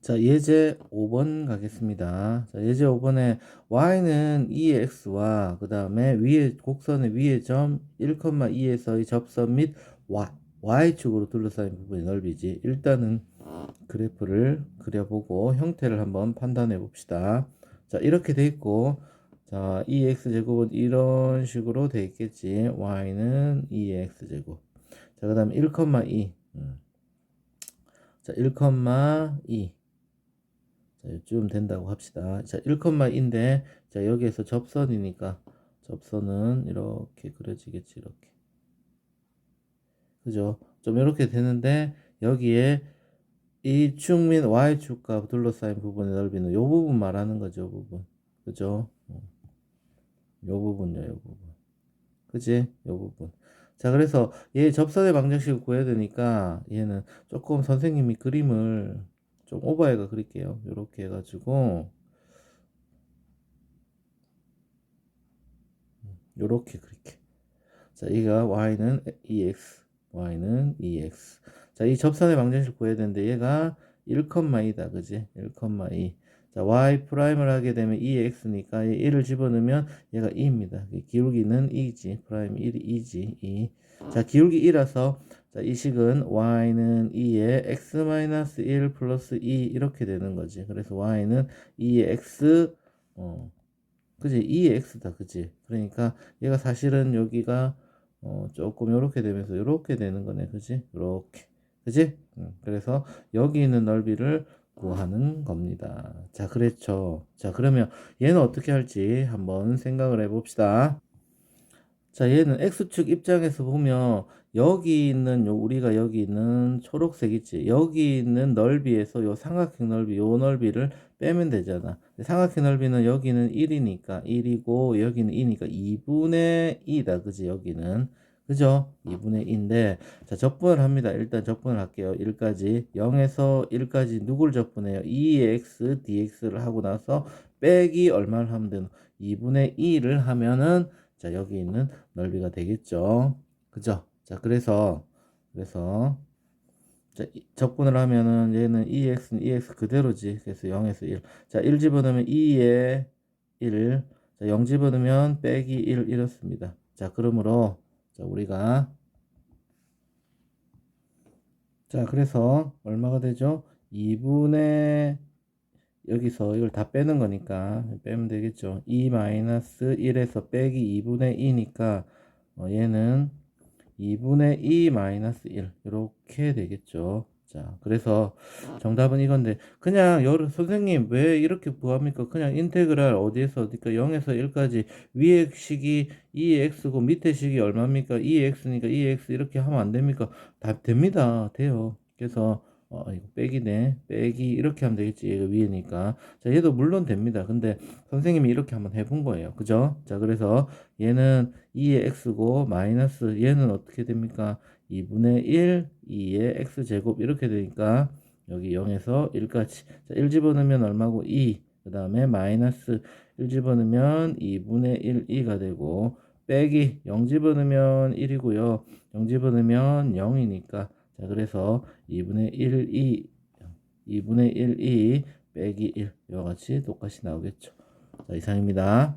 자, 예제 5번 가겠습니다. 자, 예제 5번에 y는 2의 x와 그 다음에 위에 곡선의 위의 점 1,2에서의 접선 및 y, y축으로 둘러싸인 부분의 넓이지. 일단은 그래프를 그려보고 형태를 한번 판단해 봅시다. 자, 이렇게 돼 있고 자, 2x 제곱은 이런 식으로 돼 있겠지. y는 2x 제곱. 자, 그 다음 1,2. 음. 자, 1,2. 자, 이쯤 된다고 합시다. 자, 1,2인데 자, 여기에서 접선이니까 접선은 이렇게 그려지겠지, 이렇게. 그죠? 좀 이렇게 되는데 여기에 이 축 및 y축과 둘러싸인 부분의 넓이는 요 부분 말하는 거죠, 요 부분. 그죠? 어. 요 부분요, 요 부분. 그지? 요 부분. 자, 그래서 얘 접선의 방정식을 구해야 되니까 얘는 조금 선생님이 그림을 좀 오버해가 그릴게요. 요렇게 해가지고 요렇게 그릴게. 자, 이가 y는 2x, y는 2x. 자, 이 접선의 방정식을 구해야 되는데 얘가 1,2다, 그지? 1,2. 자, y 프라임을 하게 되면 2x니까 1을 집어넣으면 얘가 2입니다. 기울기는 2지. 프라임 1이 2지. 2. 자, 기울기 2라서 자, 이 식은 y는 2에 x-1 플러스 2 이렇게 되는 거지. 그래서 y는 2에 x 어 그지? 2에 x다. 그지? 그러니까 얘가 사실은 여기가 어 조금 요렇게 되면서 요렇게 되는 거네. 그지? 요렇게. 그지? 음, 그래서 여기 있는 넓이를 구하는 겁니다. 자, 그랬죠. 자, 그러면 얘는 어떻게 할지 한번 생각을 해 봅시다. 자, 얘는 x축 입장에서 보면 여기 있는 요 우리가 여기 있는 초록색 있지. 여기 있는 넓이에서 요 삼각형 넓이 요 넓이를 빼면 되잖아. 삼각형 넓이는 여기는 1이니까 1이고 여기는 2니까 2분의 2다. 그지? 여기는. 그죠? 2분의 2인데 자, 적분을 합니다. 일단 적분을 할게요. 1까지. 0에서 1까지 누굴 적분해요? 2x dx를 하고 나서 빼기 얼마를 하면 되노? 2분의 2를 하면은 자, 여기 있는 넓이가 되겠죠. 그죠? 자, 그래서, 그래서, 자, 적분을 하면은 얘는 2x는 2x 그대로지. 그래서 0에서 1. 자, 1 집어넣으면 2에 1. 자, 0 집어넣으면 빼기 1 이렇습니다. 자, 그러므로, 자, 우리가, 자, 그래서 얼마가 되죠? 2분의 여기서 이걸 다 빼는 거니까 빼면 되겠죠. 2-1에서 빼기 2분의 2니까 어, 얘는 2분의 2 마이너스 1 이렇게 되겠죠. 자, 그래서 정답은 이건데 그냥 여러 선생님 왜 이렇게 구합니까? 그냥 인테그랄 어디에서 어디까 0에서 1까지 위에 식이 2x고 밑에 식이 얼마입니까? 2x니까 2x 이렇게 하면 안 됩니까? 다 됩니다. 돼요. 그래서 어, 이거 빼기네. 빼기 이렇게 하면 되겠지. 얘가 위에니까. 자, 얘도 물론 됩니다. 근데 선생님이 이렇게 한번 해본 거예요. 그죠? 자, 그래서 얘는 2의 x고 마이너스 얘는 어떻게 됩니까? 2분의 1, 2의 x제곱 이렇게 되니까 여기 0에서 1까지. 자, 1 집어넣으면 얼마고? 2. 그 다음에 마이너스 1 집어넣으면 2분의 1, 2가 되고 빼기 0 집어넣으면 1이고요. 0 집어넣으면 0이니까 자, 그래서 2분의 1, 2, 2분의 1, 2 빼기 1 이와 같이 똑같이 나오겠죠. 자, 이상입니다.